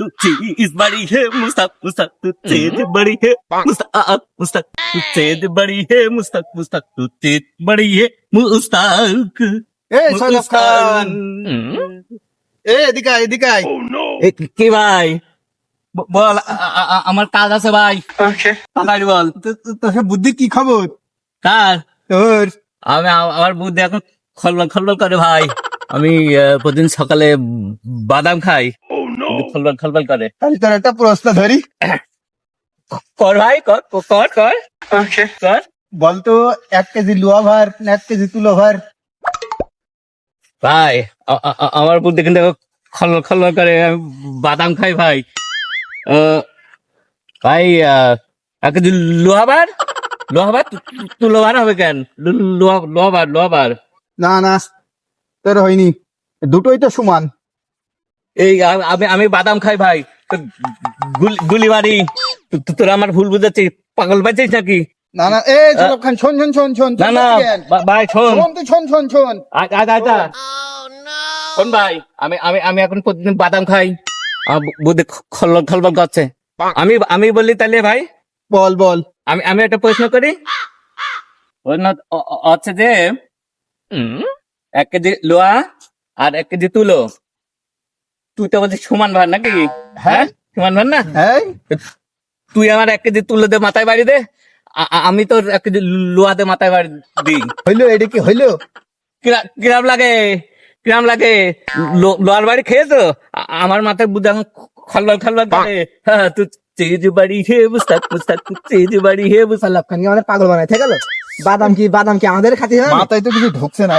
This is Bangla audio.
तू चीज बड़ी है मुस्तक मुस्तक तू चीज बड़ी है मुस्तक मुस्तक तू चीज बड़ी है मुस्तक मुस्तक तू चीज बड़ी है मुस्तक এই সৈয়দ খান এ এদিকে আয়, এদিকে আয়। এ, কি ভাই ব- বল আ- আ- আ- আমার কাজ আছে ভাই তাড়াতাড়ি বল তো- তো- তোর সব বুদ্ধি কি খবর কার তোর আমি আ- আমার বুদ্ধি এখন খলবল খলবল করে ভাই আমি আহ, প্রতিদিন সকালে বাদাম খাই কিন্তু খলবল খলবল করে। তাহলে তোর একটা প্রশ্ন ধরি। কর ভাই কর কর, কর। কর। বলতো এক কেজি লোয়া ভার না এক কেজি তুলো ভার? ভাই আমার বুদ্ধি কিন্তু খলবল খলবল করে বাদাম খাই ভাই। আহ, ভাই আহ, এক কেজি লোহা ভার? লোহা লোহাবার লোহাবার তুলোবার হবে কেন? লো- লোহা- লোহাবার লোহাবার না না তোর হয়নি। দুটোই তো সমান। এই আমি আমি বাদাম খাই ভাই। তো গুল- মারি। তোরা আমার ভুল বুঝাচ্ছিস। পাগল পাচ্ছিস নাকি? না না এ সৌরভ খান শোন শোন শোন শোন না না ভাই শোন। শোন তুই শোন শোন শোন। আ- আ- আচ্ছা শোন ভাই আমি আমি আমি এখন প্রতিদিন বাদাম খাই। বুদ্ধি খলবল খলবল করছে। আমি আমি বললি তাহলে ভাই? বল বল। আমি আমি একটা প্রশ্ন করি? হচ্ছে যে এক কেজি লোহা আর এক কেজি তুলো। তুই তো বলছিস সমান ভার নাকি? হ্যাঁ। সমান ভার না? হ্যাঁ তুই আমার এক কেজি তুলো দে মাথায় বাড়ি দে। আমি তোর এক কেজি লোহাতে মাথায় বাড়ি দিই। হইল এটা কি হইল? কিরাম লাগে? কিরাম লাগে? লোহার বাড়ি খেয়েছো? আমার মাথায় বুঝে এখন খলবল খলবল করে। হ্যাঁ তুই চেজ বাড়ি হে বুঝতাক তুই চেজ বাড়ি হে বুঝতাক সৌরভ খান আমাদের পাগল বানাই ঠিক গেল বাদাম কি বাদাম কি আমাদের খাতি হয়? মাথায় তো কিছু ঢুকছে না।